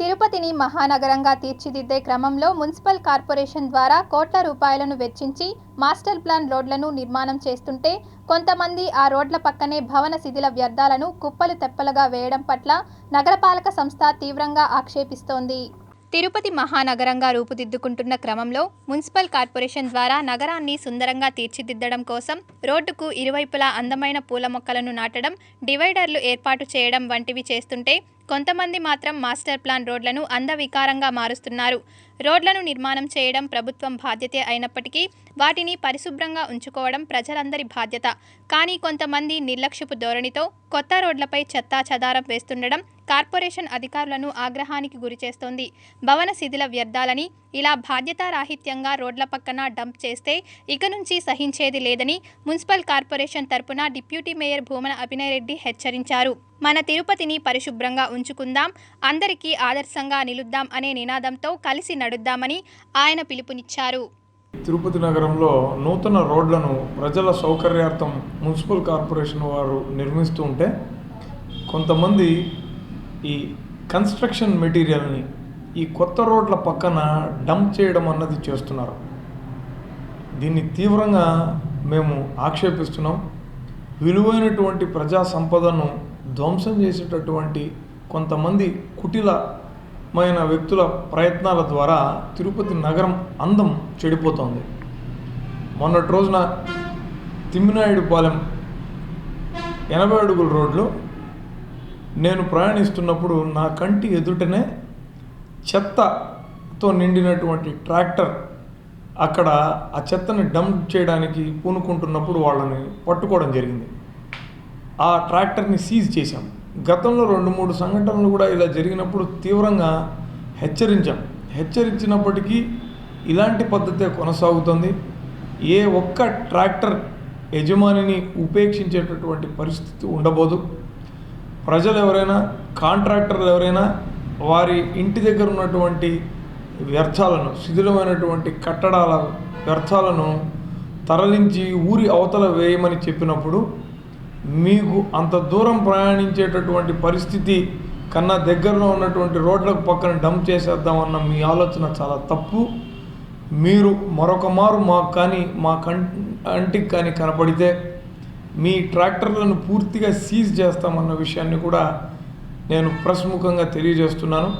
తిరుపతిని మహానగరంగా తీర్చిదిద్దే క్రమంలో మున్సిపల్ కార్పొరేషన్ ద్వారా కోట్ల రూపాయలను వెచ్చించి మాస్టర్ ప్లాన్ రోడ్లను నిర్మాణం చేస్తుంటే కొంతమంది ఆ రోడ్ల పక్కనే భవన శిథిల వ్యర్థాలను కుప్పలు తెప్పలుగా వేయడం పట్ల నగరపాలక సంస్థ తీవ్రంగా ఆక్షేపిస్తోంది. తిరుపతి మహానగరంగా రూపుదిద్దుకుంటున్న క్రమంలో మున్సిపల్ కార్పొరేషన్ ద్వారా నగరాన్ని సుందరంగా తీర్చిదిద్దడం కోసం రోడ్డుకు ఇరువైపులా అందమైన పూల మొక్కలను నాటడం డివైడర్లు ఏర్పాటు చేయడం వంటివి చేస్తుంటే కొంతమంది మాత్రం మాస్టర్ ప్లాన్ రోడ్లను అందవికారంగా మారుస్తున్నారు. రోడ్లను నిర్మాణం చేయడం ప్రభుత్వం బాధ్యతే అయినప్పటికీ వాటిని పరిశుభ్రంగా ఉంచుకోవడం ప్రజలందరి బాధ్యత. కానీ కొంతమంది నిర్లక్ష్యపు ధోరణితో కొత్త రోడ్లపై చెత్తా చెదారం వేస్తుండడం కార్పొరేషన్ అధికారులను ఆగ్రహానికి గురిచేస్తోంది భవన శిథిల వ్యర్థాలని ఇలా బాధ్యతారాహిత్యంగా రోడ్ల పక్కన డంప్ చేస్తే ఇక నుంచి సహించేది లేదని మున్సిపల్ కార్పొరేషన్ తరపున డిప్యూటీ మేయర్ భూమన అభినయరెడ్డి హెచ్చరించారు. మన తిరుపతిని పరిశుభ్రంగా ఉంచుకుందాం అందరికీ ఆదర్శంగా నిలుద్దాం అనే నినాదంతో కలిసి నడుద్దామని ఆయన పిలుపునిచ్చారు. తిరుపతి నగరంలో నూతన రోడ్లను ప్రజల సౌకర్యార్థం మున్సిపల్ కార్పొరేషన్ వారు నిర్మిస్తూ ఉంటే కొంతమంది ఈ కన్స్ట్రక్షన్ మెటీరియల్ని ఈ కొత్త రోడ్ల పక్కన డంప్ చేయడం అన్నది చేస్తున్నారు. దీన్ని తీవ్రంగా మేము ఆక్షేపిస్తున్నాం. విలువైనటువంటి ప్రజా సంపదను ధ్వంసం చేసేటటువంటి కొంతమంది కుటిల మైన వ్యక్తుల ప్రయత్నాల ద్వారా తిరుపతి నగరం అందం చెడిపోతోంది. మొన్నటి రోజున తిమ్మినాయుడుపాలెం ఎనభై అడుగుల రోడ్లో నేను ప్రయాణిస్తున్నప్పుడు నా కంటి ఎదుటనే చెత్తతో నిండినటువంటి ట్రాక్టర్ అక్కడ ఆ చెత్తని డంప్ చేయడానికి పూనుకుంటున్నప్పుడు వాళ్ళని పట్టుకోవడం జరిగింది. ఆ ట్రాక్టర్ని సీజ్ చేశాము గతంలో రెండు మూడు సంఘటనలు కూడా ఇలా జరిగినప్పుడు తీవ్రంగా హెచ్చరించాం. హెచ్చరించినప్పటికీ ఇలాంటి పద్ధతే కొనసాగుతుంది. ఏ ఒక్క ట్రాక్టర్ యజమానిని ఉపేక్షించేటటువంటి పరిస్థితి ఉండబోదు. ప్రజలు ఎవరైనా కాంట్రాక్టర్లు ఎవరైనా వారి ఇంటి దగ్గర ఉన్నటువంటి వ్యర్థాలను శిథిలమైనటువంటి కట్టడాల వ్యర్థాలను తరలించి ఊరి అవతల వేయమని చెప్పినప్పుడు మీకు అంత దూరం ప్రయాణించేటటువంటి పరిస్థితి కన్నా దగ్గరలో ఉన్నటువంటి రోడ్లకు పక్కన డంప్ చేసేద్దామన్న మీ ఆలోచన చాలా తప్పు. మీరు మరొక మారు మాకు కానీ మా కం కంటికి కానీ కనపడితే మీ ట్రాక్టర్లను పూర్తిగా సీజ్ చేస్తామన్న విషయాన్ని కూడా నేను ప్రస్ముఖంగా తెలియజేస్తున్నాను.